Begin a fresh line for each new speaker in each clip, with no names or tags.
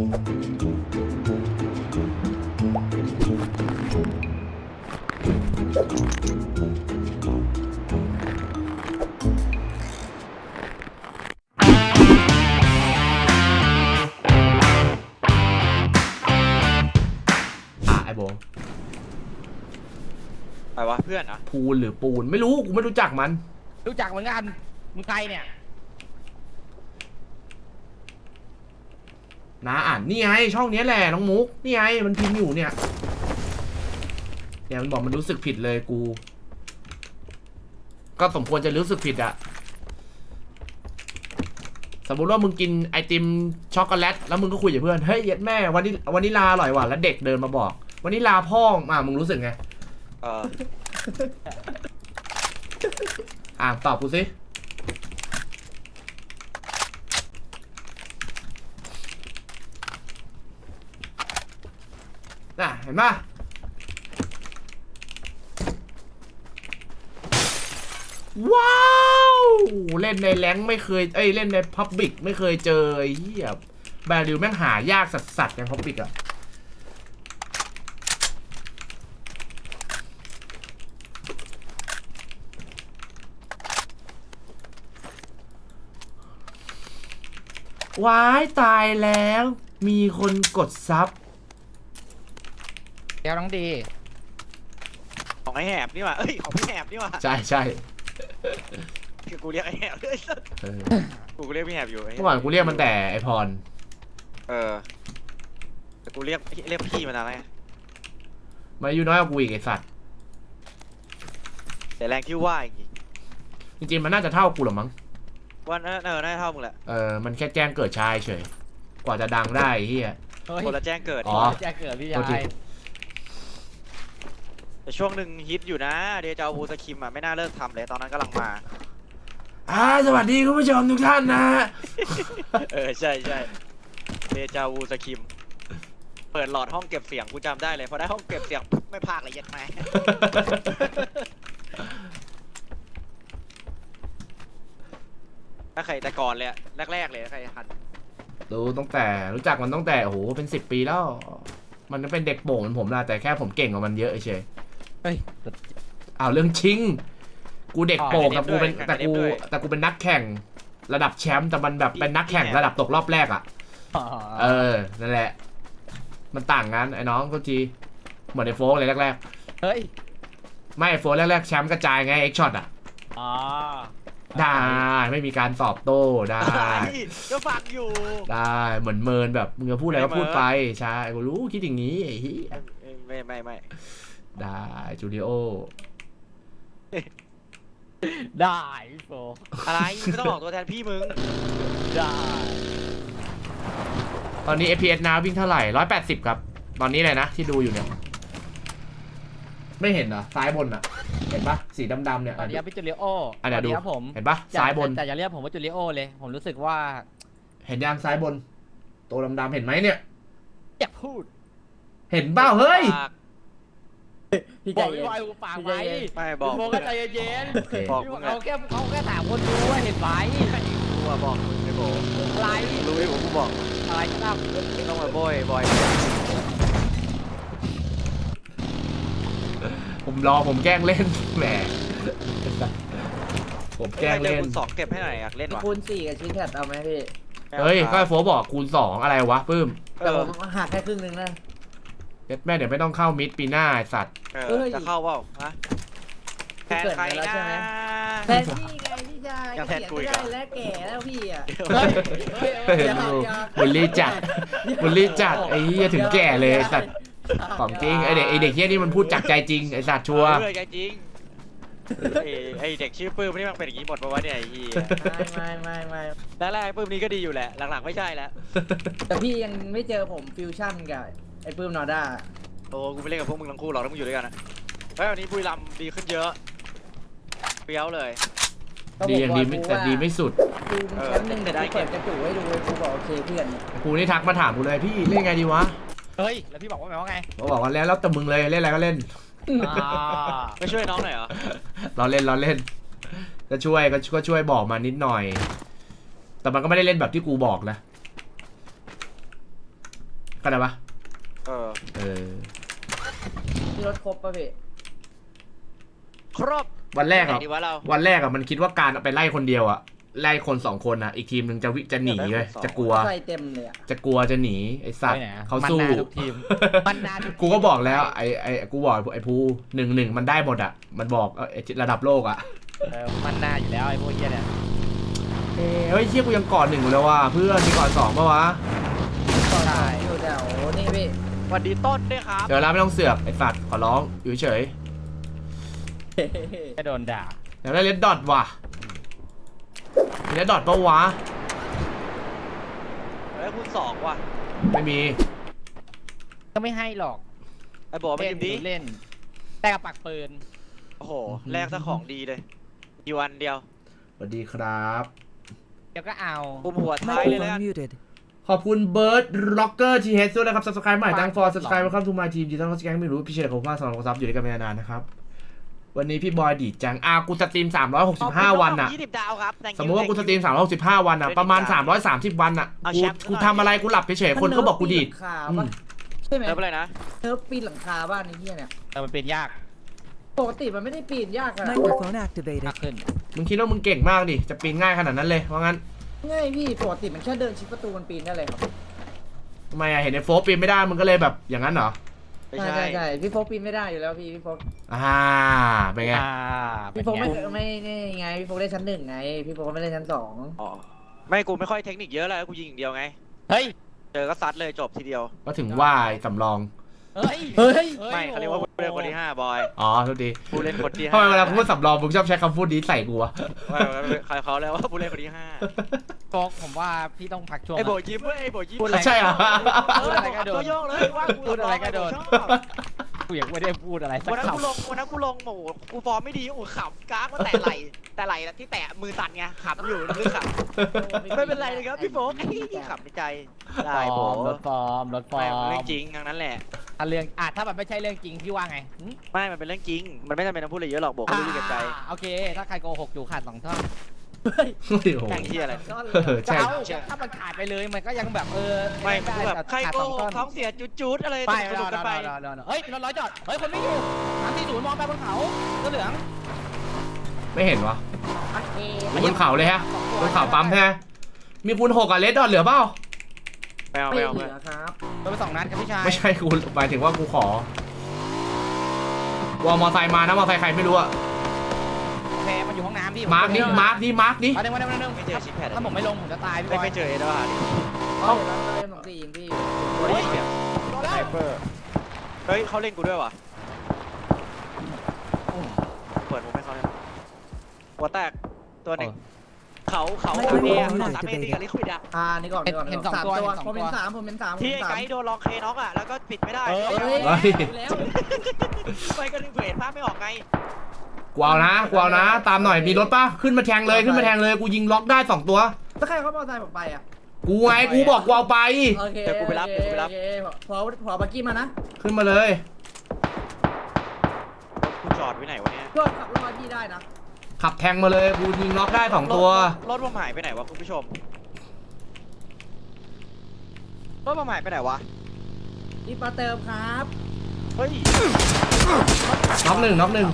อะไอโบ
ไปวะเพื่อนเหรอะ
พูนหรือปูนไม่รู้กูไม่รู้จักมัน
รู้จักเหมือนกันมึงใครเนี่ย
นะอ่านนี่ไงช่องเนี้ยแหละน้องมุกนี่ไงมันพิมพ์อยู่เนี่ยเนี่ยมันบอกมันรู้สึกผิดเลยกู ก็สมควรจะรู้สึกผิดอะสมมติว่ามึงกินไอติมช็อกโกแลตแล้วมึงก็คุยกับเพื่อนเฮ้ยเย็ดแม่วันนี้วันนี้ลาอร่อยว่ะแล้วเด็กเดินมาบอก วันนี้ลาพ่อมามึงรู้สึกไง
เออ
อะตอบกูสิ เห็นปะว้าว เล่นในแรงไม่เคย เอ้ย เล่นในพับบิกไม่เคยเจอเหี้ยแบริวแม่งหายากสัสๆในพับบิกอะว้ายตายแล้ว มีคนกดซับ
เดี๋ยวน้องดี
ของไอ้แหบนี่หว่าเอ้ย ของพี่แหบนี่หว่า
ใช่ใช่
คือกูเรียกไอ้แหบเลย
เออ
กูเรียกพี่แหบอยู่ไอ้
เมื่อก่อนกูเรียกมันแต่ไอพร
เออแต่กูเรียกเรียกพี่มานานแล้วไง
มาอายู่น้อยกว่ากูอีกไอสัตว์
แต่แรงคิ้วว่าอย่างงี้
จริงๆมันน่าจะเท่ากูหรอมั้ง
ว่าน่าเออน่าจะเท่ามึงแหละ
เออ มันแค่แจ้งเกิดชายเฉย กว่าจะดังได้ไอ้เฮีย
เฮ้ย
คนละแจ้งเกิด
อ๋อ
แจะเกิดพี่
โทษที
ชาย
แต่ช่วงหนึ่งฮิตอยู่นะ เดจาวูสคิมอะไม่น่าเลิกทำเลยตอนนั้นกำลังมา
อ่าสวัสดีคุณผู้ชมทุกท่านนะ
เออใช่ใช่เดจาวูสคิม เปิดหลอดห้องเก็บเสียงกูจำได้เลยพอได้ห้องเก็บเสียงปุ๊บไม่พากเลยเย็ดแม่ถ้าใครแต่ก่อนเลยอะแรกๆเลยใครทัน
รู้ตั้งแต่รู้จักมันตั้งแต่โอ้โหเป็นสิบปีแล้ว มันก็เป็นเด็กโป่งเหมือนผมนะแต่แค่ผมเก่งกว่ามันเยอะเฉย
เฮ้ย
อ้าวเรื่องชิง กูเด็กโป่งแต่กูเป็นแต่กูแต่กูเป็นนักแข่งระดับแชมป์แต่มันแบบเป็นนักแข่งระดับตกรอบแรกอะเออนั่นแหละ มันต่างกันไอ้น้องก็ทีเหมือนไอ้โฟกเลยแรก
เฮ้ย
ๆไม่ไอ้โฟกแรกๆแชมป์กระจายไงเอ็กช็อตอะ
อ๋อ
ได้ไม่มีการตอบโต้ได้
ก็ฟังอยู่
ได้เหมือนเมินแบบมึงจะพูดอะไรก็
ไม่เมิน
พูดไปใช่กูรู้คิดอย่างนี้ไอ้เหี้ย
ไม่ไม่ไม่
ได้จูดิโอ
ได้พี่โฟ
อะไรไม่ต้องออกตัวแทนพี่มึง
ได้
ตอนนี้ FPS นะวิ่งเท่าไหร่ร้อยแปดสิบครับ ตอนนี้เลยนะ ที่ดูอยู่เนี่ย ไม่เห็นเหรอ ซ้ายบนอะ เห็นปะสีดำๆเนี่ย
สวัสดีครับพี่จูเลียโอ
อะเดี๋ยวดู
สวัสครับผม
เห็นปะซ้ายบน
แต่อย่าเรียกผมว่าจูเลียโอเลย ผมรู้สึกว่า
เห็นยังซ้ายบน ตัวดำๆเห็นไหมเนี่ย
อยากพูด
เห็นเปล่าเฮ้ย
ฝาก
พี่
บ
ใจ
อก
เย็
พี่
น
บอยกูฝากไว้
พี่ใจเย็น
ไม่บอก
พี่โฟก็ใจเย็น
โอเค
ๆ
บอก
พี่
มึง
เขา
อะ
แค่เขาแค่ถามคนดูว่าเห็นไหม
กูอะบอกมึงไอ้โบ
อะไร
รู้ไอ้โบกูบอก
อะไรครับ
ต้องมาโบยบอย
ผมรอผมแกล้งเล่นแหมผมแกล้ง
เล่
เล่น
นสองเก็บให้หน่อยอยากเล่นว่ะ
คูณสี่กับชิ้นแคทเอาไหมพี่
เฮ้ยก็ไอ้โฟบอกคูณสองอะไรวะปื้ม
เอ
แต่
อ
ผมหักแค่ครึ่งหนึงนะ
เย็ดแม่เดี๋ยวไม่ต้องเข้ามิดปีหน้าไอ้สัตว์
เอ
เอ้
อย จะเข้าเปล่าฮะแทนใคร
เกิดไปแล้ว
นะ
ใช่ไหมแทนพี่ไงพี่ชาย
ยังแทนกูอีก
เขีย
เหรอ
นไม่ได้และแก่แล้วพี่อะ
เฮ้ยเฮ้ยเฮ้ย
เห็นดูบุลลี่จัดบุลลี่จัดไอ้เหี้ยถึงแก่เลยไอ้สัตว์ของจริงไอเด็กไอเด็กเหี้ยนี่มันพูดจากใจจริงไอ้สัตว์ชัวร์
เออจริงไอ้ไอ้เด็กชื่อปื้มนี่มันเป็นอย่างนี้หมดปะวะเนี่ยไอ้เหี้ย
ไม่ไม่ไม่
แรกๆปื้มนี่ก็ดีอยู่แหละ หลังๆไม่ใช่แล้ว
แต่พี่ยังไม่เจอผมฟิวชั่นกับ ไอ้ปื้มนอด้า
โอ้กูไม่เล่นกับพวกมึงทั้งคู่หรอกถ้ามึงอยู่ด้วยกันนะเฮ้ยวันนี้บุรีรัมย์ดีขึ้นเยอะเปรี้ยวเลย
ก็
ดีอย่างดีไม่แต่ดีไม่สุด
ดูแชมป์หนึ่ง
เออแต่
เดี๋ยว
ได้
กู
เก็
เปิ
บ
ดกระจุให้ดูเลยกูบอกโอเคเพื่อน
กูนี่ทักมาถามกูเลยพี่เล่นไงดีวะ
เฮ้ย แล้วพี่บอกว่าไงว่าไง
ก็บอกว่าแล้วแล้วแต่มึงเลยเล่นอะไรก็เล่น
อ่า
ไม่ช่วยน้องหน่อยเหรอ
เราเล่นเราเล่นก็ช่วยก็ก็ช่วยบอกมานิดหน่อย แต่มันก็ไม่ได้เล่นแบบที่กูบอกนะก็ได้ปะ
เออ
เออ
ที่รถครบป่ะพี่
ครบ
วันแรก
ไหน
อะ
ดีวะเรา
วันแรกอะมันคิดว่าการไปไล่คนเดียวอะไล่คนสองคนอะอีกทีมหนึ่งจะวิจะหนีเลยจะกลัว
ใส่เต็มเลยอะ
จะกลัวจะหนีไอ้สัตว์
ไปไหนอะ
เขาสู้
มันนาทุกทีมมันนาทุกทีม
กูก็บอกแล้วไอ้ไอ้กูบอกไอ้ภูหนึ่งหนึ่งมันได้หมดอะมันบอกเออไอ้ระดับโลกอะ
เออมันนาอยู่แล้วไอ้พวกเหี้ยเนี่ย
เอ้ยเฮ้ยเชี่ยกูยังก่อนหนึ่งอยู่เลยว่ะเพื่อนมีก่อนสองปะวะ
ใช่ อยู่แถวนี่พี่
สวัสดีต้นด้วยครับ
เดี๋ยวเราไม่ต้องเสือกไอ้สัตว์ขอร้องอยู่เฉย
จะโดนด่า
อยากได้เลดดอทว่ะมีเลดดอทปะวะ
เฮ้ยคุณสองว่ะ
ไม่มี
ก็ไม่ให้หรอก
ไอ้บอกไม่
เล่
ยิ
น
มดี
เล่น แต่กับปักปืน
โอ้โหแลกซะของดีเลยอยู่วันเดียว
สวัสดีครับ
เดี๋ยวก็เอา
คุมหัวท้ายเลยแล้วกัน
Microphone muted.
ขอบคุณเบิร์ดร็อกเกอร์ทีเฮดด้วยนะครับ subscribe ใหม่ดังฟอร์ subscribe มาเข้าทูมาทีมดีต้อนรับแก๊งไม่รู้พี่เชษฐ์ผมว่าสำหรับซับอยู่ด้วยกันมานานนะครับ วันนี้พี่บอยดีดจังอากูสตรีม 365 วันอะ
ยี่สิบดาวครับ Thank you
สมมติว่ากูสตรีม 365 วันอะประมาณ 330 วันอะ
เอา
กู
แชมป์
กูทำอะไรกูหลับเฉยๆคนก็บอกกูดีด
หลังคา
อื
ปะ
ม
ใช่ไหม
เติมอะไรนะ
เนิร์ฟปีนหลังคาบ้านนี้เฮียเนี่ย
เออมันเป็นยาก
ปกติมันไม่ได้ปีนยากขนาด
Microphone
มาก
activated.
ขึ้น
มึงคิดว่ามึงเก่งมากดิจะปีนง่ายขนาดนั้นเลยว่างั้น
ง่ายพี่ปกติมันแค่เดินชิดประตูมันปีนได้เลยครับ
ทำไมอะเห็นไอ้โฟกปีนไม่ได้มึงก็เลยแบบอย่างนั้นเหรอ
ไม่
ใช่
ใช่
ใช่ ใช่พี่โฟกปีนไม่ได้อยู่แล้วพี่พี่โฟก
อ่าเป็นไง
อ่า
พี่โฟก
เป็
ไม่
นไง
ไม่ไม่ไงพี่โฟกได้ชั้นหนึ่งไงพี่โฟกไม่ได้ชั้นสอง
อ๋อไม่กูไม่ค่อยเทคนิคเยอะแล้วกูยิงอย่างเดียวไง
เฮ้ย
เจอก็ซัดเลยจบทีเดียว
ก็ถึงว่าไอ้สำรอง
เฮ้ย
เฮ้ย
ไม่เขาเรียกว่าผู้เล่นคนที่ห้าบอย
อ๋อโทษที
ผู้เล่นคนที่
ทำ
ห้า
ไมเวลาพูดสำรองมึงชอบใช้คำพูดนี้ใส่กูวะ
ไม่เขาเขาเรียกว่าผู้เล่นคนที่ห้า
โฟกผมว่าพี่ต้องพักช่วง
ไอ้โบยิ้มเว้ยไอ้โบยิ้ม
พูดอะไร
ใช่เหรอ
พูดอะไรก็โดน
ตัวโยกเลยว่ากู
พูดอะไรก็โดน
ชอบ
กูยังไม่ได้พูดอะไรสัก
วันนั้นกู
คำ
ลงวันนั้นกูลงโอ้โหกูฟอร์มไม่ดีโอ้โหขำก้างมาแต่ไหลแต่ไหลที่แตะมือสั่นไงขำอยู่ลึกขำไม่เป็นไรเลยครับพี่โฟกขำในใจได้
ฟ
โบ
อร์มรถฟอร์มรถฟอ
ไม่
ร์ม
เรื่องจริงทั้งนั้นแหละ
ถ้าเรื่องอะถ้ามันไม่ใช่เรื่องจริงพี่ว่าไงหึ
ไม่มันเป็นเรื่องจริง มันไม่จำเป็นต้องพูดอะไรเยอะหรอกโบก็รู้อยู่แกับใจ
อ่าโอเค ถ้าใครโกหกอยู่ขาดสองท่อน
โอ้โห
แม่งเหี้ยอะไร
ซ่อนเล
เอยอใช่
ก็เอาถ้ามันขาดไปเลยมันก็ยังแบบเออ
ไม่มันคือแบบ
ด้
ใคร
ขาด
โก
สอง
ห
ท่
ก
อน
ท้องเสียจุดๆอะไร
ไป
สนุกกันไป
รอรอรอเฮ้ยรถร้อยจอด เฮ้ยคนไม่อยู่สามสี่ศูนย์มองไปบนเขาเสื้อเหลือง
ไม่เห็นวะ
อัดเอง
บนเขาเลยฮะบนเขาปั๊มใช่ไหมมีคูณหกกับเลดดอทเหลือเปล่า
ไม่เอา
ไม่
ไม่เอา
เห
ไม่
ลื
เอา
อครับ
โดนไปสองนัดครับพี่ชาย
ไม่ใช่กูหมายถึงว่ากูขอวอลมอไซค์มานะมอไซค์ใครไม่รู้อะ
โอเคมันอยู่ห้องน้ำพี่
มาร์กดิมาร์กดิมาร์กดิ
มาเดี๋ยวมาเดี๋ยวมาเดี๋ยว
ไม่เจอชิปแพด
ถ้าผมไม่ลงผมจะตายพี่บ
ไม่
อย
ไม่เจอเอเดอร์ฮาร์ด
เอาเดี๋ยวเราเล่นสองสี่ยิงพี่
เฮ้ย
โดนแล้ว
เฮ้ยเขาเล่นกูด้วยวะเปิดมุมให้เขาเลยหัวแตกตัวหนึ่งเขาเขาสามเออะเขาสามเอตีกับลิควิดอะ
อ่านี่ก่อนนี่ก่อน
เห็น
ก่
สองตัว
สาม
เห็นสอง
ผม
ตั
เป็น
ว
สามผมเป็นสามผม
ที่
เป็น
ไอ้
สา
ไก
ม
ด์โดนล็อกเคน็อกอะแล้วก็ปิดไม่ได้
เออ
เฮ้ย
เฮ้ย
ดูแล้ว
ไปก็ถึงเผยภาพไม่ออกไง
กูเอานะกูเอานะ ตามหน่อยมีรถป่ะขึ้นมาแทงเลยขึ้นมาแทงเลยกูยิงล็อกได้สองตัว
ถ้าใครเขามอเตอร์ไซค์ผมไปอะ
กูไงกูบอกกูเอาไป
โอเค
เดี๋ยวกูไปรับ
โอ
เดี๋ยวกูไปรับ
โอเคพอพอบักกี้มานะ
ขึ้นมาเลย
กูจอดไว้ไหนวะเนี่ย
ก็ขับรถมาพี่ได้นะ
ขับแทงมาเลยกูยิงล็อกได้สองตัว
รถผมหายไปไหนวะคุณผู้ชมรถผมหายไปไหนวะ
นี่ปลาเติมครับ
เฮ้ย
น็อกหนึ่งน็อกหนึ่ง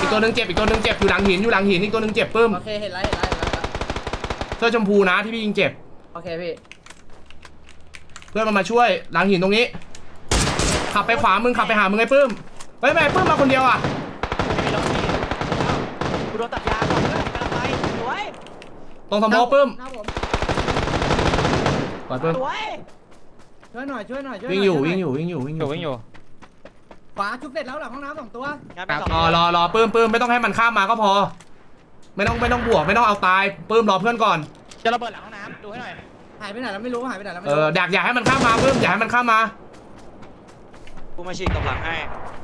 อีกตัวหนึ่งเจ็บอีกตัวหนึ่งเจ็บอยู่หลังหินอยู่หลังหินอีกตัวหนึ่งเจ็บปึ้ม
โอเคเห็นแล้วเห็นแล้วเห็นแล้ว
เสื้อชมพูนะที่พี่ยิงเจ็บ
โอเคพี่
เพื่อนมันมาช่วยหลังหินตรงนี้ ขับไปขวามึงขับไปหามึงไอ้ปื้มเฮ้ยทำไมปื้มมาคนเดียวอะ
ไม่มีรถพี่กูโดนตัดยางก่อนเพื่อนกำลังไปสวย
ตรงสมองปื้ม
หน้าผม
ปล่อยปื้ม
สวย
ช่วยหน่อยช่วยหน่อยช่วยหน่
วิ่งอยู่
ช่
วิ่ง
หน่
อยู่วิ่งอยู่วิ่งอ
อยู่ยู่วิ่งอยู่
ขวาชุบเสร็จแล้วหลังห้องน้ำสองตัว
งานไปสอง
รอรอรอปื้มปื้มไม่ต้องให้มันข้ามมาก็พอ ไม่ต้องไม่ต้องบวกไม่ต้องเอาตายปื้มรอเพื่อนก่อน
จะระเบิดหลังห้องน้ำดูให้หน่อย
หายไปไหนแล้วไม่รู้หายไปไหนแล้วไม่
เอ
รู้
อดักอย่าให้มันข้ามมาปื้มอย่าให้มันข้ามมา
กูมาฉีกตบหลังให้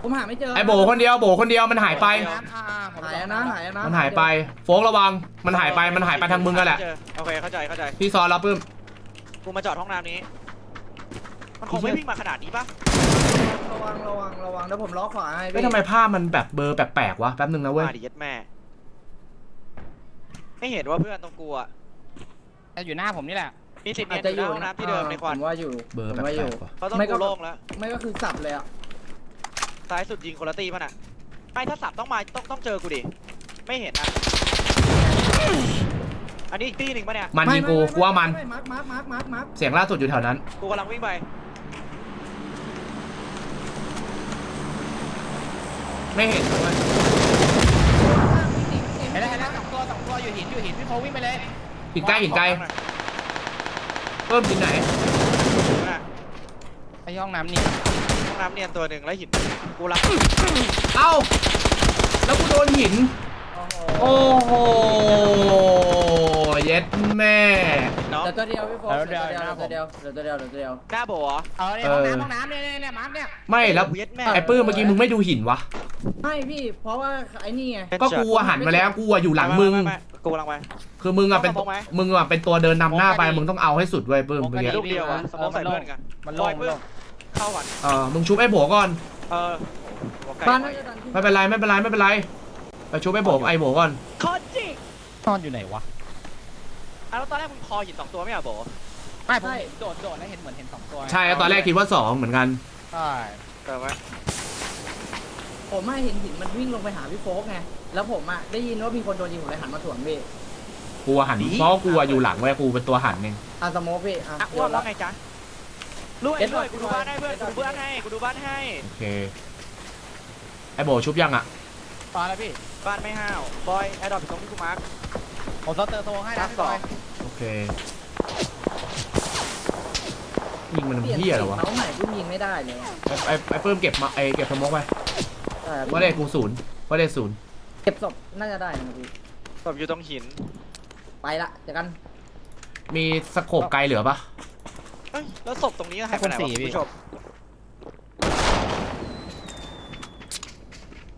ผมหาไม่เจอ
ไอ้โบคนเดียวโบคนเดียวมันหายไป
น้ำอ่าผม
หายแล้วนะหายแล้วนะ
มันหายไปโฟกระวังมันหายไปมันหายไปทางมึงกันแหละ
เจอโอเคเข้าใจเข้าใจ
พี่ซอนแล้วปื้ม
กูมาจอดห้องน้ำนี้ มันคงไม่วิ่งมาขนาดนี้ปะ
ระวังระวังระวังเดี๋ยวผมล้อขวาให้
เฮ้ย
พี่
ทำไมภาพมันแบบเบลอร์แปลกๆวะแป๊บนึงนะเว้ย
มาดิยัดแม่ ไม่เห็นว่าเพื่อนตรงกูอะ
แต่อยู่หน้าผมนี่แหละ
มีสิทธิ์
อา
เนี
จ
ยน
จะ
อ
อยู่
ยู่หน้าห้องน้ำที่เดิมในควัน
ผมว่าอยู่
เบอร์
ผม
แปล
ว่าอยู่
กๆว่ะ
เขาต้อง
ไม่ก็
กูโล่งแล้ว
ไม่ก็คือสับเลยอะ
ซ้ายสุดยิงคนละตีมันอะไม่ถ้าสับต้องมาต้องต้องเจอกูดิ ไม่เห็นอะ อันนี้อีกตีหนึ่งปะเนี่ย
มันยิงกูกูว่ามัน
มาร์คมาร์คมาร์คมาร์คมาร์ค
เสียงล่าสุดอยู่แถวนั้น
กูกำลังวิ่งไป
ไม่เห็นด้วย
เห็นแล้วเห็นแล้วสองตัวสองตัวอยู่หินอยู่หินพี่โฟวิ่งไปเลย
หินใกล้หินใกล้เพิ่มหินไหน
ไอ้ห้องน้ำนี่
ห้องน้ำเนียนตัวหนึ่งแล้วหินกูรับ
เอ้าแล้วกูโดนหิน
โอ้โห
โอ้โห เย็ดแม่
เนาะ
เดี๋ยวตัวเดียวพี่โฟกเดี๋ยวตัวเดียวเดี๋ยวตัวเดียวเดี๋ยวตัวเดียว
หน้าโบเหรอ
เออเนี่ยห้องน้ำห้องน้ำเนี่ยเนี่ยเนี่ยมาร์คเนี่ย
ไม่แล้ว
เย็ดแม่
ไอ้ปื้มเมื่อกี้มึงไม่ดูหินวะ
ไม่พี่ เพราะว่าไอ้นี่ไง
ก็กูอะหันมาแล้วกูอะอยู่หลังมึง
ไไไกูกำลังไป
คือมึงอะเป็น
ต้องมองไหม
มึงอะเป็นตัวเดินนำหน้าไปมึงต้องเอาให้สุดเว้ยปื้มเมื่อกี้
ลูกเดียวอะสมองใส่เพื่อนกัน
มัน
ล
โล่
อย
ง
เพื่อนเข้าก่อน
เออมึงชุบไอ้โบก่อน
เออหัวไก่
บ้านน่าจะดันขึ้น
ไม่เป็นไรไม่เป็นไรไม่เป็นไร ไปชุบไอ้โบไอ้โบก่อน
คอนจิ
นอนอยู่ไหนวะ
อะ แล้วตอนแรกมึงคอหินสองตัวไม่เหรอโบ
ไม่ผมโดดโดดแล้วเห็นเหมือนเห็นสองตัว
ใช่ตอนแรกคิดว่าสองเหมือนกัน
ใช่
เจอไหม
ผมไม่เห็นหินมันวิ่งลงไปหาพี่โฟกไง แล้วผมอะได้ยินว่ามีคนโดนยิงผมเลยหันมาสวนพี่
กูอะหันเพราะกูอะอยู่หลังเว้ยกูเป็นตัวหันเอง
อะสโมกพี่อะ
อะอ้วนว่าไงจ๊ะรู้ไอ้ด้วยกูดูบ้านให้เพื่อนกูดูบ้านให้กูดูบ้านให้
โอเคไอ้โบชุบยังอะ
ตอนแล้วพี่
บ้านไม่ห้าวบอยไอ้ดอกอยู่ตรงที่กูมาร์ค
ผมเตอร์โทรให้นะพี่บอย
โอเคยิงมัน
เปลี่ยน
เพี้ยเหรอวะ
เมาส์ใหม่พี่ยิงไม่ได้เลย
ไอ้ไอ้ไอ้เพิ่มเก็บมาไอ้เก็บสมองไป
แต่
ว่าได้กูศูนย์ว่าได้ศูนย์
เก็บศพน่าจะได้นะพี่
ศพอยู่ตรงหิน
ไปละเจอกัน
มีสโคปไกลเหลือปะ
เอ้ยแล้วศพตรงนี้หายไปไหนวะคุณผู้ชม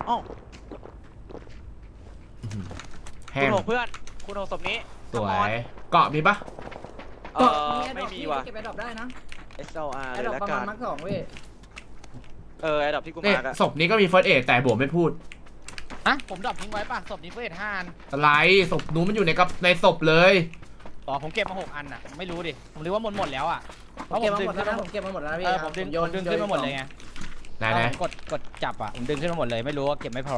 อ้าว
อื้อหือแห้
คุณ
ง
หกเพื่อน คุณหกศพนี้
สวย เกาะมีปะ
เออไม่มีว่ะ
เก็บไอ้ดอกได้นะ
SLR
ไอ้
เล
ด
ย
อก
ละ
ประ
กั
มาณ
น
มาร์คสองเว้ย
เออไอ้ดอกที่กู
เนี่ย
มาร์กอะ
ศพนี้ก็มีเฟิร์สเอแต่โบไม่พูด
อะผมดรอปทิ้งไว้ป่ะศพนี้เฟิร์สห้าอัน
อะไรศพนู้นมันอยู่ในกับในศพเลย
ต่อผมเก็บมาหกอันอะ ไม่รู้ดิ ผมรู้ว่าหมดหมดแล้วอะเพ
ผม
ราะผ
เก็บ
ม
มา
ดึง
หมด
ขึ้
แล้ว
น
นะ
มา
ผมเก็บมาหมดแล้วนะพี่
เออผมดึงผมดึงขึ้นมาหมดเลยไง
ไหนไหน
ผมกดกดจับอะผมดึงขึ้นมาหมดเลยไม่รู้ว่าเก็บไม่พอ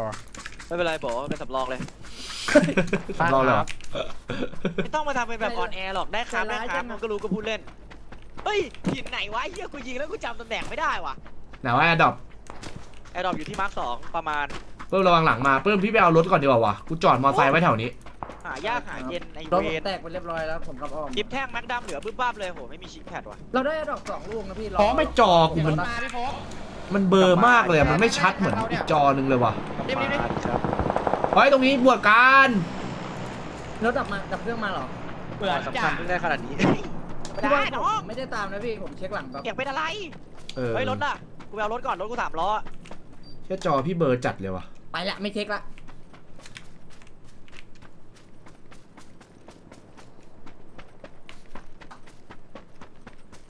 ไม่เป็นไรโบเป็นสำรองเลย
รอ เลยเหรอ
ไม่ต้องมาทำเป็นแบบออนแอร์หรอกได้ครับได้ครับมันก็รู้ก็พูดเล่น เฮ้ยหินไหนวะเฮียกูยิงแล้วกูจำตำแหน่งไม่ได้ว่ะ
ไหนว่าแอดดอป
ไอ้ดอกอยู่ที่มาร์คสองประมาณ
เพิ่มระวังหลังมาเพิ่มพี่ไปเอารถก่อนดีกว่าวะกูจอดมอไซค์ไว้แถวนี้
หายากหาเย็นไอ
รถ
เว
ผม
น
แตกไปเรียบร้อยแล้วผมรับออม
ยิบแท่งแม็กดัมเหลือบึ้มบ้ามเลยโหไม่มีชิปแพดว่ะ
เราได้ไอ้ดอกสองลูกนะพี่ร
เพราะไม่จอกู
เดี๋ยว
มัน
รถมาพี่โฟก
มันเบลอร์มากเลยอะมันไม่ชัดเหมือนอีกจอหนึ่งเลยว่ะ
รีบรีบรีบ
ครับ
เฮ้ยตรงนี้บวชการ
รถดับมาดับเครื่องมาเหรอ
เบื่อ
สำ
จ้า
คัญเพิ่งได้ขนาดนี้ ไม่
พี่
ได้
ว่า
น้อ
ผ
ง
มไม่ได้ตามนะพี่ผมเช็คหลังแบบ
เสียงเป็นอะไร
เออ
เฮ้ยรถล่ะ กูไปเอารถก่อน รถกูสามล้ออะ
แค่จอพี่เบลอร์จัดเลยว่ะ
ไปละไม่เช็คละ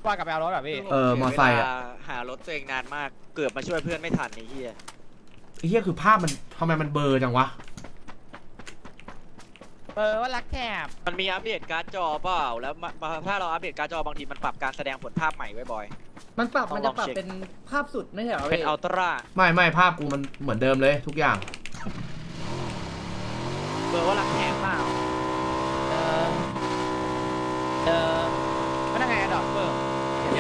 ว่ากลับไปเอารถแบบพี่
เออมอไซค์อะ
เวลาหารถตัวเองนานมาก เกือบมาช่วยเพื่อนไม่ทันไอ้เหี้ย
ไอ้เหี้ยคือภาพมันทำไมมันเบลอร์จังวะ
เออว่ารักแคบ
มันมีอัปเดตการ์ดจอเปล่า แล้วมามาถ้าเราอัปเดตการ์ดจอบางทีมันปรับการแสดงผลภาพใหม่ไว้บ่อย
มันปรับ
ต้อง
มันจะปรับ
ลองเช็ค
เป็นภาพสุดไม่ใช่เหรอ
เป็น
พี่
อัลตร้า
ไม่ไม่ภาพกูมันเหมือนเดิมเลยทุกอย่าง
เบอร์ว่ารักแหงเปล่า
เออเออมันยังไงอะดอกเบิร์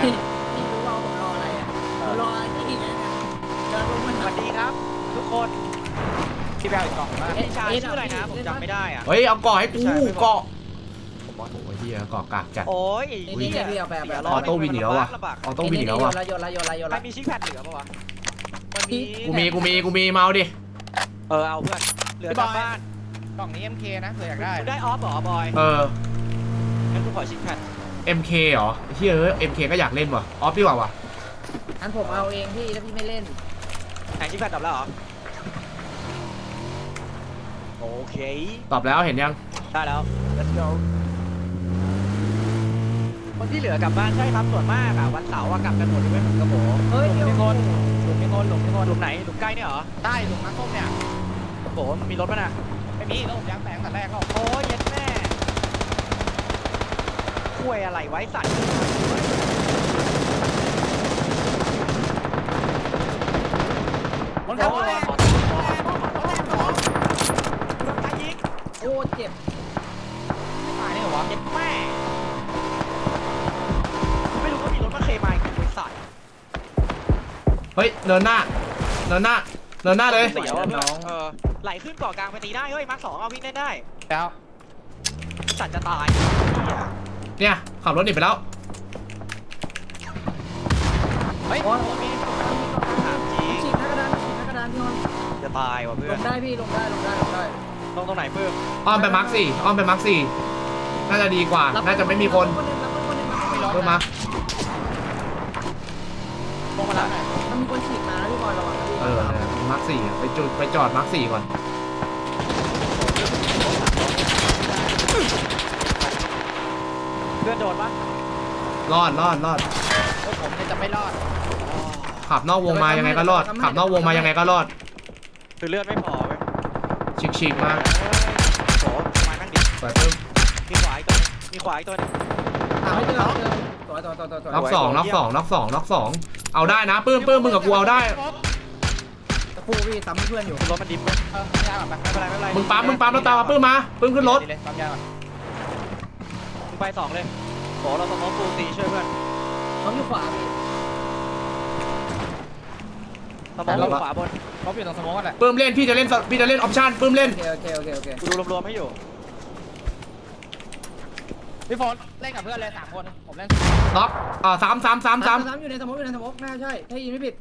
พี่พี่รู้ว่าผมรออะไรอะผมรอไอ้ที่เนี่ยนะเดินลงมา
สวัสดีครับ ทุกคน
พี่แบลอีกกล่องมา
พี่ชายชื่ออะไรนะผมจำไม่ได้อะ
เฮ้ยเอาเกาะให้กู
ไม่ใช่ไม่บอก
เกาะโอ้ยเหี้ยเกาะกากจัด
โอ้ย
นี่นี่พี่เอาไปเอาไป
เสีย
เอา
ล้
อ
อ
อโต้วินอีกแล้วว่ะ
ลำบาก
ออโต้วินอีกแล้วว่ะ
โยนละโยนละโยน
ใคร
ละ
มีชิคแพดเหลือปะวะวันนี้
กูมีกูมีกูมีเมาดิ
เออเอาเพื่อนเหลือกลับบ้าน
กล่องนี้ MK นะเผื่ออยากได้
คุณได้ออฟเหรอบอย
เออ
งั้นกูขอชิคแพด
MK เหรอเฮ้ยเอ้ย MK ก็อยากเล่นว่ะ ออฟดีกว่าว่ะ
อันผมเอาเองพี่ถ้าพี่ไม่เล่น
แข่งชิคแพดดับแล้วเหรอโอ เค
ตอบแล้วเห็นยัง
ได้แล้ว let's go คนที่เหลือกลับบ้านใช่ครับส่วนมากอะวันเสาร์อะกลับกันหมดเลยเว้ยผมกับโบ
เฮ้ย
หลุม
เดี๋ยว
พี่คนหลุมพี่คนหลุมพี่คน
หลุมไหนหลุมใกล้เนี่ยเหรอ
ใต้หลุมน้ำส้มเนี่ย
โบมันมีรถป่ะน่ะ
ไม่มีแล้วผมยางแตกแต่แรกก็
โอ้ยเย็นแม่ควยอะไรไว้สัตว์
รถขับรถ
เฮ้
ยเดินหน้าเดินหน้าเดินหน้าเลย
เสียวอะเพื่อนเออไหลขึ้นเกาะกลางไปตีได้เฮ้ยมาร์คสองเอาวิ่งได้ได้
แล้ว
สัตว์จะตายเหี้ย
เนี่ยขับรถหนีไปแล้ว
เฮ้ย
โอ้ย
โอ้ยมี
ถามจริง
ฉีกหน้ากระดานฉีกหน้ากระดานพี่นอน
จะตายว่ะเพื่
ล
อน
งได้พี่ลงได้ลงได้ลงได้
ลงตรงไหนเพิ่ม
อ้อมไปมาร์คสี่อ้อมไปมาร์คสี่น่าจะดีกว่า น่าจะไม่มีคน
รับคนหนึ่งรับคนหนึ่งรับคนหนึ่ง
เพิ่มมา
ลงมาแล้วหน่อย
มันมีคนฉีกมานะพี่บอยระวังนะพี่
เออเนี่ยมาร์คสี่ไปจุดไปจอดมาร์คสี่ก่อน
เพื่อนโดนปะ
รอดรอดรอด
เฮ้ยผมเนี่ยจะไม่รอด
ขับนอกวงมายังไงก็รอดขับนอกวงมายังไงก็รอด
คือเลือดไม่พอเว้ย
ฉีกฉีกมา
โอ้โหมานั่งดิ
สวยเพิ่ม
มีขวาอีกตัวนึงมีขวาอีกตัวนึง
หาไม่เจอเจอตัวตัวตัวตัวตัว
น็อกสองน็อกสองน็อกสองน็อกสอง เอาได้นะปื้มปื้มมึงกับกูเอาได้
ตะปูพี่ซ้ำเพื่อนอยู่
รถมันดิฟเว้ย
เออปั๊มยาก่อนไป
ไม่เป็นไรไม่เป็นไร
มึงปั๊มมึงปั๊มแล้วตามมาปื้มมาปื้มขึ้นรถ
ดีเลยปั๊มยาก่อน
มึงไปสองเลยโอ้เราสมมติปูตีช่วยเพื่อน
เขาอยู่ขวาพี่
สมมติปูขวาบน
รถอยู่ตรงสโมองกันแหละ
ปื้มเล่นพี่จะเล่นพี่จะเล่นออปชั่นปื้มเล่น
โอเคโอเคโอเคโอเค
กูดูรวมๆให้อยู่
พี่โฟนเล่นกับเพื่อนเลยสามคน ผมเล่น
น็อกอ่าสามสามสามสาม
ซ้ำอยู่ในสมองอยู่ในสมองน่าใช่ถ้ายินไม่ผิด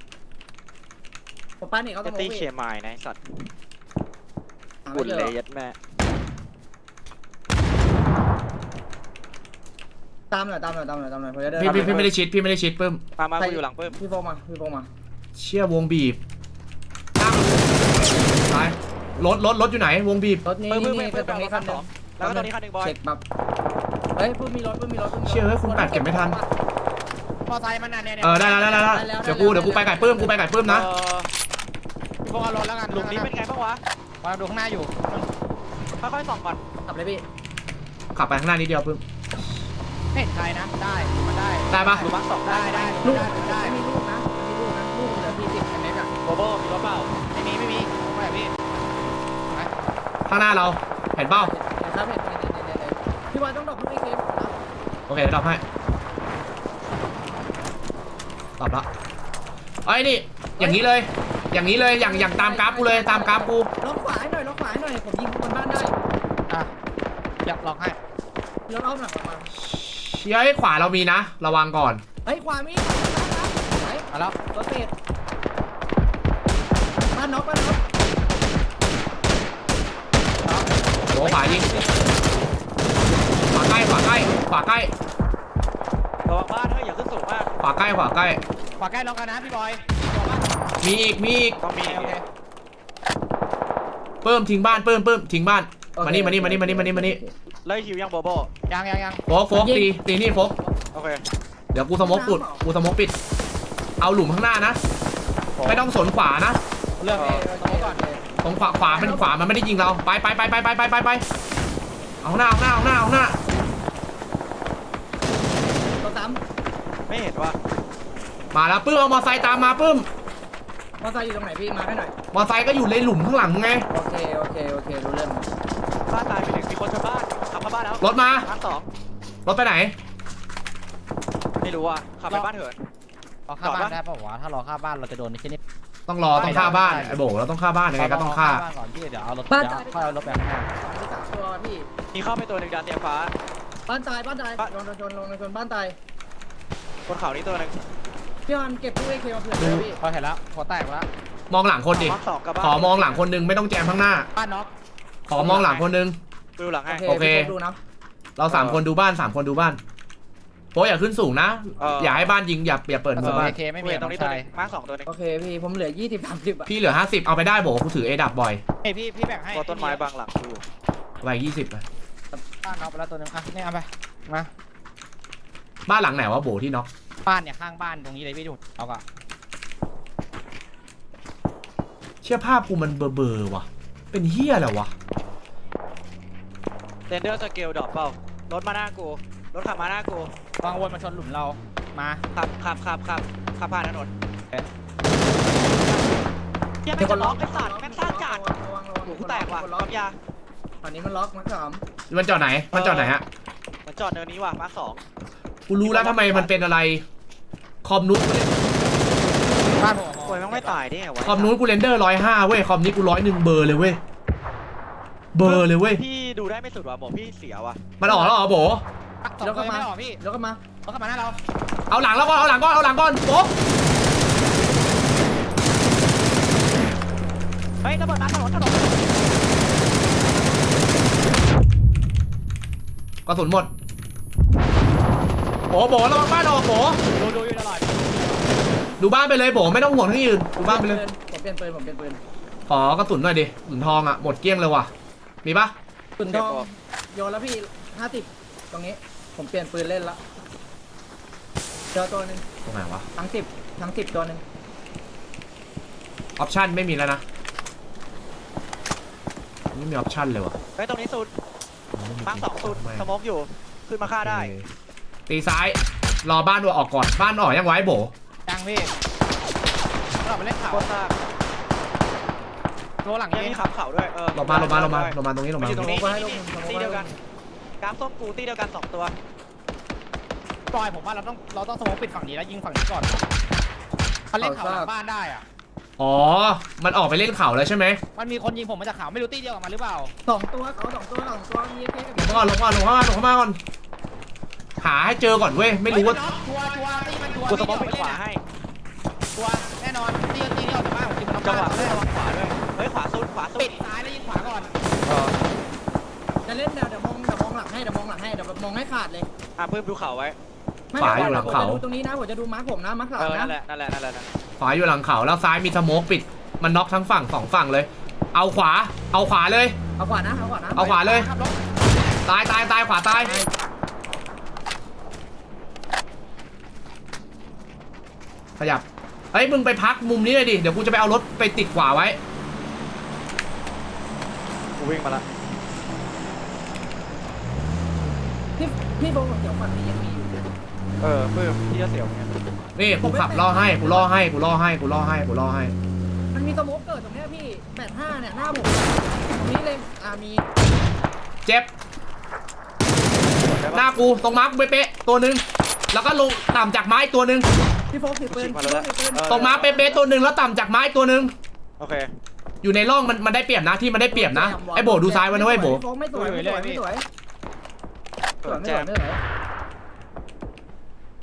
ผมปั้นนี่เขา
เจ
ส
ต
มอง
ตี้
พี่
เชียร์มายนะไอ้สัตว์
หา
บุ
ไม่
ญ
เจ
เล
อย
ยัดแม่
ตามหน่อยตามหน่อยตามหน่อยตามหน่อยผมจะเดิน
พี่พี่พี่ไม่ได้ชิดพี่ไม่ได้ชิดปื้ม
มามากูอยู่หลังเพิ่ม
พี่โฟมาพี่โฟมา
เชี่ยวงบีบตั้งตายรถรถรถอยู่ไหนวงบีบ
รถนี้
เพิ่มเพิ่ม
นี่
เพิ่ม
ตรงนี้คันห
ส
นึ
องงแล้วก็ตรงนี้คันหนึ่งบอย
เช็คแบบ เฮ้ยเพิ่มมีรถเพิ่มมีรถพิ่มมีรถ
เชี่ยเฮ้ยคุณแปดเก็บไม่ทัน
มอไซค์มันน่ะเนี่ยเนี่ย
เออได้แล้วได้แล้วได้แล้วเดี๋ยวกูเดี๋ยวกูไปไก่ปื้มกูไปไก่ปื้มนะ
เออ
พี่โฟนเอารถแล้วกัน
หลุมนี้เป็นไงบ้างวะ
มาดูข้างหน้าอยู่
ค่อยๆส่องก่อน
ขับเลยพี่
ขับไปข้างหน้านิดเดียวปื้ม
ไม่เห็นใครนะ ได้ มันได้
ได้ปะ
หลุมมาร์คสอง
ได้
ได้
ได้
ได้
ลูก
ได้ได้
ไม่มีลูกนะไม่มีลูกนะลูกเหลือพี่สิบเมกอะ
โบโบมีรถเปล่า
ไม่มีไม่มีผมไปกับพี่ไป
ข้างหน้าเราเห็นเป้า
เห็นครับเห็น พี่บอยต้องดรอกลูกไอเกมนะ
โอเคเดี๋ยวตอบให้ตอบละไอ้ยนี่ อย่างนี้เลย อย่างนี้เลยอย่างอย่างตามกราฟกูเลยตามกราฟกู
ล็อกขวาให้หน่อยล็อกขวาให้หน่อยผมยิงบนบ้านได้
อะอยากลองให้
รถอ้อมหลังมา
เชี่ยไอ้ขวาเรามีนะ ระวังก่อน
เฮ้ยขวามีไหน
มาแล้ว
รถเศษบ้านน็อกบ้านน็อก
โหขวายิงขวาใก ล้ขวาใกล้ขวาใกล้
ระวังบ้านเฮ้ยอย่าขึ้นสูงมาก
ขวาใกล้ขวาใกล้
ขวาใกล้ล็อกกันนะพี่บอย
มีอีกมีอีก
มี
โอเค
เพิ่มทิ้งบ้านเพิ่มเพิ่มทิ้งบ้านมานี่มานี่มานี่มานี่มานี่มานี่
เลยหิวยังโบโบ
ยังยังยัง
โฟกโฟกตีตีนี่โฟก
โอเค
เดี๋ยวกูสโมกปุดกูสโมกปิด เอาหลุมข้างหน้านะไม่ต้องสนขวานะ
เลือก
โอ
เอง
โอเคก่อนเลย
ตรงขวาขวามันขวามันไม่ได้ยิงเราไปไปไปไปไปไปไปไปเอาหน้าเอาหน้าเอาหน้าเอาหน้า
ตัวซ้
ไม่เห็นว่า
มาแล้วปื้มเอามอไซค์ตามมาปื้มำ
มอเตอร์อยู่ตรงไหนพี่มาให้หน่อย
มอไซค์ก็อยู่ในหลุมข้างหลังไง
โอเค โอเค โอเค รู้เรื่อง
บ้านตายไปหนึ่งมีคนชนบ้านขับเข้าบ้านแล้ว
รถมา
มาร์คสอง
รถไปไหน
ไม่รู้ว่าขับไปบ้านเถิด
รอข้าบ้านได้ป่าววะถ้ารอข้าบ้านเราจะโดนในที่นี้
ต้องรอต้องฆ่าบ้านไอ้โบเราต้องฆ่าบ้านยังไงก็ต้องฆ่า
บ้านก่อนพี่เดี๋ยวเอารถเดี๋ยวค่อยเอารถไปข้างหน้า
ที่สามตัวพี่
มีเข้าไปตัวหนึ่งดานเตียงฟ้า
บ้านตาย บ้านตาย
บ้าน
ลงชนลงชนบ้านตาย
บนเขานี้ตัวหนึ่ง
พี่ฮอนเก็บตู้ไอเคมาเผื่อเลยพี่
พอเห็นแล้วพอแตกแล้ว
มองหลังคนดิ
มาร์คสองกับบ้าน
ขอมองหลังคนนึงไม่ต้องแจมข้างหน้า
บ้านน็อก
ขอมองหลังคนนึง
ดูหลังให้
โอเค
โอเค
พี่โฟกดูนะ
เราสามคนดูบ้านสามคนดูบ้านโป๊อย่าขึ้นสูงนะอย่าให้บ้านยิงอย่าอย่าเปิด
เอ
มือ
อ
บ้าน
โอเคไม่มี
เว้ยต
ต
ร
รงง
นี้
นี้
ตัว
ใช่
หนึงมาร์คสองตัวหนึง
โอเคพี่ผมเหลือ20 30อะ
พี่เหลือห้าสิบเอาไปได้โบกูถือเอดับบอย
เฮ้ยพี่พี่แบ่งให้
ตัวต้นไม้บางหลังกูอยู่
ไว้ยี่สิบ
บ้านน็อกไปแล้วตัวนึงอะนี่เอาไปมา
บ้านหลังไหนวะโบที่น็อก
บ้านเนี่ยข้างบ้านตรงนี้เลยพี่ดูเอาก็
เชื่อภาพกูมันเบอร์เบอร์ว่ะ เป็นเฮียอะไรวะ
เรนเดอร์สเกลดรอปเปล่ารถมาหน้ากู รถขับมาหน้ากู
วางวนมาชนหลุมเรามา
ขับขับขับขับขับผ่านถนน
เอ๊ะ
ยังไม่จะล็อกไอ้สัตว์แม่งซ่าจัด
ระวังระวัง
หูกูแตกว่ะ
คน
ล็
ล็
อ
อก
กยา
ตอนนี้มันล็อกมาสาม
มันจอดไหน มันจอดไหนฮะ
มันจอดเนินนี้ว่ะมาร์คสอง
กูรู้แล้วทำไมมันเป็นอะไร คอมนู้นกูเล่น
บ้านผม
โอ้ยแม่งไม่ตายได้ไงวะ
คอมนู้นกูเรนเดอร์ร้อยห้าเว้ย คอมนี้กูร้อยหนึ่งเบอร์เลยเว้ย เบอร์เลยเว้ย
พี่ดูได้ไม่สุดว่ะบอกพี่เสียว่ะ
มันออกแล้วเหรอโบ
สองตัวยังไม่ออกพี่
แล้วก็มา
เขาเข้ามาหน้าเรา
เอาหลังแล้วก่อน เอาหลังก่อน เอาหลังก่อนโป๊ก
เฮ้ยระเบิดมาถนนถนน
กระสุนหมด โบโบระวังบ้านออกโบ
ดูดูอยู่ตลอด
ดูบ้านไปเลยโบไม่ต้องห่วงที่อื่นดูบ้านไปเลย
ผมเปลี่ยนปืนผมเปลี่ยนปืน
ขอกระสุนหน่อยดิกระสุนทองอะหมดเกลี้ยงเลยว่ะ มีปะ
ปืนทองโยนแล้วพี่ห้าสิบตรงนี้ ผมเปลี่ยนปืนเล่นละเจอตัวหนึ่ง
ตรงไหนวะ
ทั้งสิบทั้งสิบตัวหนึ่ง
ออปชั่นไม่มีแล้วนะไม่มีออปชั่นเลยวะ
เฮ้ยตรงนี้สุดมาร์คสองสุดสโมกอยู่ ขึ้นมาฆ่าได้
โอเค ตีซ้าย รอบ้านตัวออกก่อน บ้านออกยังไว้โบ
ยังพี่เราไปเล่นข่าว
โคตรซาก
ตัวหลัง
ยัง
นี้
มีขับเข่าด้วยเออ
หลบมาหลบมาหลบมาหลบมาตรงนี้หลบ
มั
มาน
อยู่
ต
ต
ร
รงง
นี้
นี้นี่นี่ตีเดียวกันกราฟส้มกูตีเดียวกันสองตัว
ปล่อยผมว่าเราต้องเราต้องสมองปิดฝั่งนี้แล้วยิงฝั่งนี้ก่อนเขาเล่นข่าวหลังบ้านได้อะ
อ๋อ มันออกไปเล่นเขาแล้วใช่ไหม
มันมีคนยิงผมมาจากข่าวไม่รู้ตีเดียวกับมันหรือเปล่า
สองตัวเขาสองตัวสองตัวมีแค่กับ
ลงมาก่อนลงมาก่อนลงมาก่อนลงมาก่อน หาให้เจอก่อนเว้ย ไม่รู้ว่า
ชัวร์ชัวร์ตีมันชัวร์
กูสโมกปิดขวาให้
ชัวร์แน่นอนตีตีนี่ออกจากบ้านผมตีมัน
จังหวะ
แร
เพื่อน
ก
ระวังขวาด้วยเฮ้ยขวาสุดขวาสุ
ปิ
ด
ดซ้ายแล้วยิงขวาก่อน
จะเล่นเดี๋ยวเดี๋ยวมองเดี๋ยวมองหลังให้เดี๋ยวมองหลังให้เดี๋ยวมองให้ขาดเลย
อะเพิ่มดูเข่าไว้
ไม่
ขวาอยู่หลังเขา
ผมจะดูตรงนี้นะผมจะดูมาร์คผมนะมาร์คหลั
เองอ
นะ
นั่นแหละนั่นแหละนั่นแหละนั่นแหละ
ขวาอยู่หลังเขาแล้วซ้ายมีสโมกปิด มันน็อกทั้งฝั่งสองฝั่งเลย เอาขวา เอาขวาเลย
เอาขวานะเอาขวานะ
เอาขวาเลย
ขับรถ
ตายตายตายขวาตาย ขยับเฮ้ยมึงไปพักมุมนี้เลยดิ เดี๋ยวกูจะไปเอารถไปติดขวาไว้
กูวิ่งมาละ
พี่พี่โบบอกเดี๋ยวฝั่งนี้ยังมีอยู่
เออเพิ่มที่จะเสียวไง
นี่กูขับล่อให้กูล่อให้กูล่อให้กูล่อให้กูล่อให้
มันมีสโมกเกิดตรงเนี้ยพี่แปดห้าเนี่ยหน้าผมตรงนี้เลยอ่ามี
เจ็บ หน้ากูตรงมาร์กเป๊ะๆตัวหนึ่งแล้วก็ลงต่ำจากไม้ตัวหนึ่ง
พี่โฟกถือปืน
มา
พี่
แล้ว
โฟกถือปืน
เออ
ตรงมาร์กเป๊ะๆตัวหนึ่งแล้วต่ำจากไม้ตัวหนึ่ง
โอเค
อยู่ในร่องมันมันได้เปรียบนะที่มันได้เปรียบนะไอ้โบดูซ้ายไว้นะเว้ยโบ
พี่โฟกไม่สวยไม่สวยไม่สวยส
เปิ
วย
ด
ไม่
แจ
สวย
ม
ไม่สวย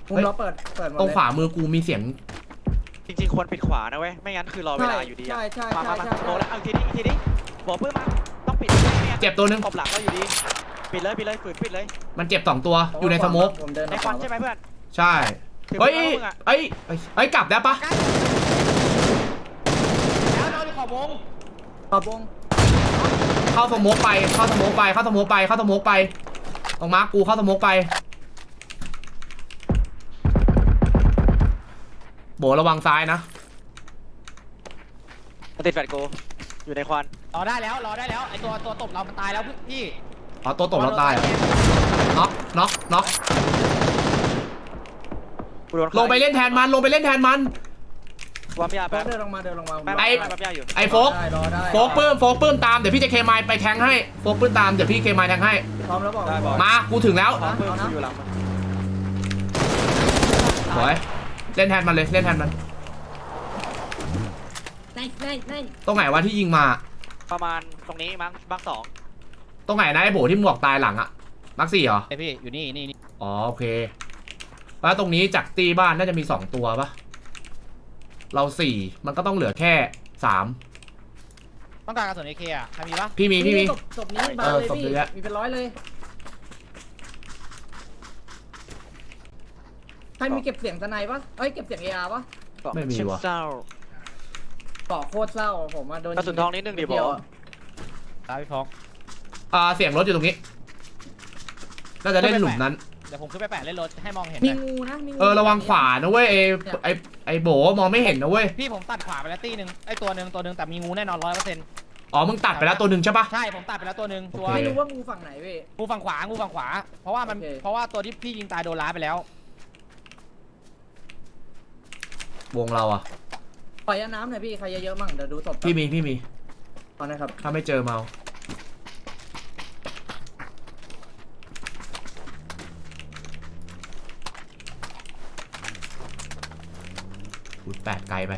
มุมเราเปิดเปิดหมด
ตรง
เลย
ขวามือกูมีเสียง
จริงๆควรปิดขวานะเว้ยไม่งั้นคือรอเวลาอยู่ดีอะ
ใช่ใช่
มา
ใช่
มามา
ใช่
โบแล้วเอาอีกทีนี้อีกทีนี้บอกเพิ่มมาต้องปิดไม่งั้น
เจ็บตัวหนึ่ง
ตบหลังก็อยู่ดีปิดเลยปิดเลยฝืนปิดเลย
มันเจ็บสองตัวอยู่ในสโมก
ผมเดิน
ในควันใช่ไหมเพื่อน
ใช่
ถือ
เฮ้ย
ว่ามึงอะ
เฮ้ยเฮ้ยเฮ้ยกลับได้ปะ
แล้วเราจะขอบวง
ขอบวง
เข้าสโมกไปเข้าสโมกไปเข้าสโมกไปเข้าสโมกไปตรงมาร์กกูเข้าสโมกไปโบระวังซ้ายนะ
มันติดแฟลชกูอยู่ในควัน
รอได้แล้วรอได้แล้วไอตัวตัวตบเรามันตายแล้วพี่
อ๋อตัวตกเราตายเหรอน็อกน็อกน็อก
กูโดน
ลงไปเล่นแทนมันลงไปเล่นแทนมัน
วามยา
โฟ
แป๊
ก
บ
เดินลงมาเดินลงมา
แป๊บ
ไอ้
แป๊บยาอยู่
ไอ้โฟก
ได้รอได้
โฟกปื้มโฟกปื้มตามเดี๋ยวพี่จะเคมายไปแทงให้โฟกปื้มตามเดี๋ยวพี่เคมายแทงให้
พร้อมแล้วบอก
ได้บอก
มากูถึงแล้ว
ขอเพิ่มกูอยู่หลังมัน
สวยเล่นแทนมันเลยเล่นแทนมัน
ได้ได้ได้
ตรงไหนวะที่ยิงมา
ประมาณตรงนี้มั้งบักสอง
ตรงไหนนะไอ้โบที่หมวกตายหลังอะมักสี่เหรอ
ไอพี่อยู่นี่นี่นี่
อ๋อโอเค แล้วตรงนี้จากตีบ้านน่าจะมีสองตัวปะเราสี่มันก็ต้องเหลือแค่สาม
ต้องการกระสุนเอเคอะใครมีปะ
พี่มีพี่มี
ศพศพนี้บา
เออ
เลย
ศพ
พี่
เยอะแยะ
มีเป็นร้อยเลยใครมีเก็บเสียงสไนปะเอ้ยเก็บเสียงเออาร์ปะ
ไม่มีวะ
เศร้า
เกาะโคตรเศร้าผมมาโดน
กระสุนทองนิดนึงดิบ
เดี
อ
ยว
ก
อะ
ตายพี่ฟอง
อ่าเสียงรถอยู่ตรงนี้ น่าจะเล่นหลุมนั้น
เดี๋ยวผมขึ้นไปแปะเล่นรถให้มองเห็น
มี
หน่อย
งูนะมีงู
เออระวังขวานะเว้ยไอไอไอโบมองไม่เห็นนะเว้ย
พี่ผมตัดขวาไปแล้วตีหนึ่งไอตัวหนึ่งตัวหนึ่งแต่มีงูแน่นอนร้อยเปอร์เซ็นต์
อ๋อมึงตัดไปแล้วตัวหนึ่งใช่ปะ
ใช่ผมตัดไปแล้วตัวหนึ่งตัว
โอเค
ไม่รู้ว่างูฝั่งไหนพี่
งูฝั่งขวา งูฝั่งขวา เพราะว่ามัน
โอเค
เพราะว่าตัวที่พี่ยิงตายโดนล้าไปแล้ว
วงเราอะ
ปล่อยยาน้ำหน่อยพี่ใครเยอะๆมั่งเดี๋ยวดูศพ
พี่มีพี่มี
ตอนนะครับ
ถ้าไม่เจอเมา พูดแปดไกลไป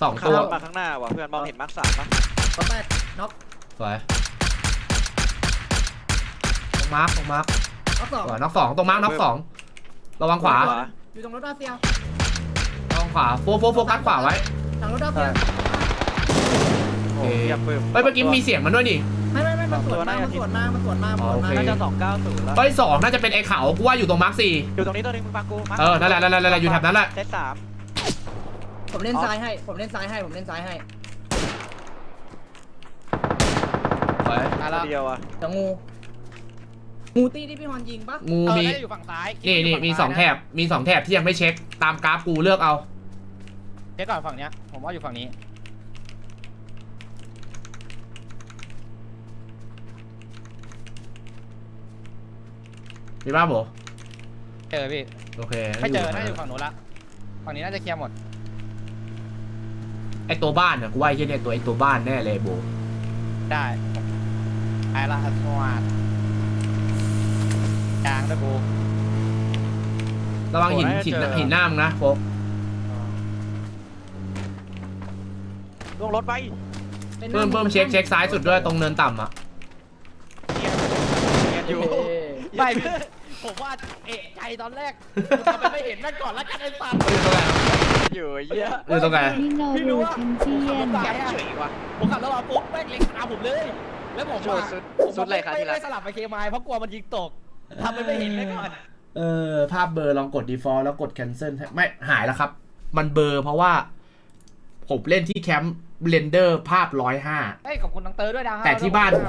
สอง
ขับ
ตัว
รถมาข้างหน้าว่ะเพื่อนมองเห็นมาร์คสามปะ
ก็แตกน็อก
สวยตรงมาร์คตรงมาร์ค
น็อกสอง
สวยน็อกสองตรงมาร์คน็อกสองระวังขวา
อยู่ตรงรถดาเซีย
ระวังขวา โฟโฟโฟกัสขวาไว้
ทางรถดาเซีย
โอ้ยเยี่ยมปื้ม
เฮ้ยเมื่อกี้มีเสียงมันด้วยนี่
ไม่ไม่ไม่มันสวนมามันสวนมามันสวนมามันสวนมา
อ๋อโอเค
น่าจะสองเก้าศูนย์แล้ว
เฮ้ยสองน่าจะเป็นไอ้เขากูว่าอยู่ตรงมาร์คสี่
อยู่ตรงนี้ตัวหนึงมึงฟังกูมาร์ค
เออนั่นแหละนั่นแหละนั่นแหละอยู่แถบนั้นแหละ
เซตสาม
ผมเล่นซ้ายให้ ผมเล่นซ้ายให้ ผมเล่นซ้ายให้
สวย
ตาย
ตั
แล้วว
เดียวอะ
เดี๋ยวงู งูตีที่พี่ฮอนยิงปะ
งู
เออ
มี
น่าจะอยู่ฝั่งซ้าย
นี่นี่มีสองแถบมีสองแถบที่ยังไม่เช็คตามกราฟกูเลือกเอา
เดี๋ยวก่อนฝั่งเนี้ย ผมว่าอยู่ฝั่งนี้
มีบ้าโบ
เจอพี่
โอเค
ไม่เจอ
ยู่
น่าจะอยู่ฝั่งนู้นละฝั่งนี้น่าจะเคลียร์หมด
ไอตัวบ้านเนี่ยกูว่าไอ้เหี้ยเนี่ยตัวไอตัวบ้านแน่เลยโบ
ได้ไอ้ละอัศวาดยางด้วยกู
ระวังหินหินหินหน้ามึงนะโฟก
ลงรถไป
ล่นห
เพิ่
น้าม
เพิ่มเช็คเช็คซ้ายสุดด้วยตรงเนินต่ำอะ
เนียนอยู่
เอ้ย
ไม่พี่ผมว่าเอะใจตอนแรกกูทำไมไม่เห็นนั่นก่อนแล้วกันไอ้สัตว์
อยู่ไอ้เหี้ย
เออตรงไหน
มิโนรูแชมเปี้ยน
แกมเฉยว่ะ
ผมขับรถมาปุ๊บแม่งเล็งตามผมเลย แล้วผม
โช
ว่า
ว์สุด
ผม
สุดเลยครับ
ไม่
ที่รั
ไม่
ก
สลับไปเคมายเพราะกลัวมันยิงตกทำไปไม่เห็นไว้ก่อน
เออภาพเบลอลองกด default แล้วกด cancel ไม่หายแล้วครับ มันเบลอเพราะว่า ผมเล่นที่แคมป์เรนเดอร์ภาพร้อยห้า
เฮ้ยขอบคุณน้องเตอร์ด้วยนะ
แต่ที่บ้าน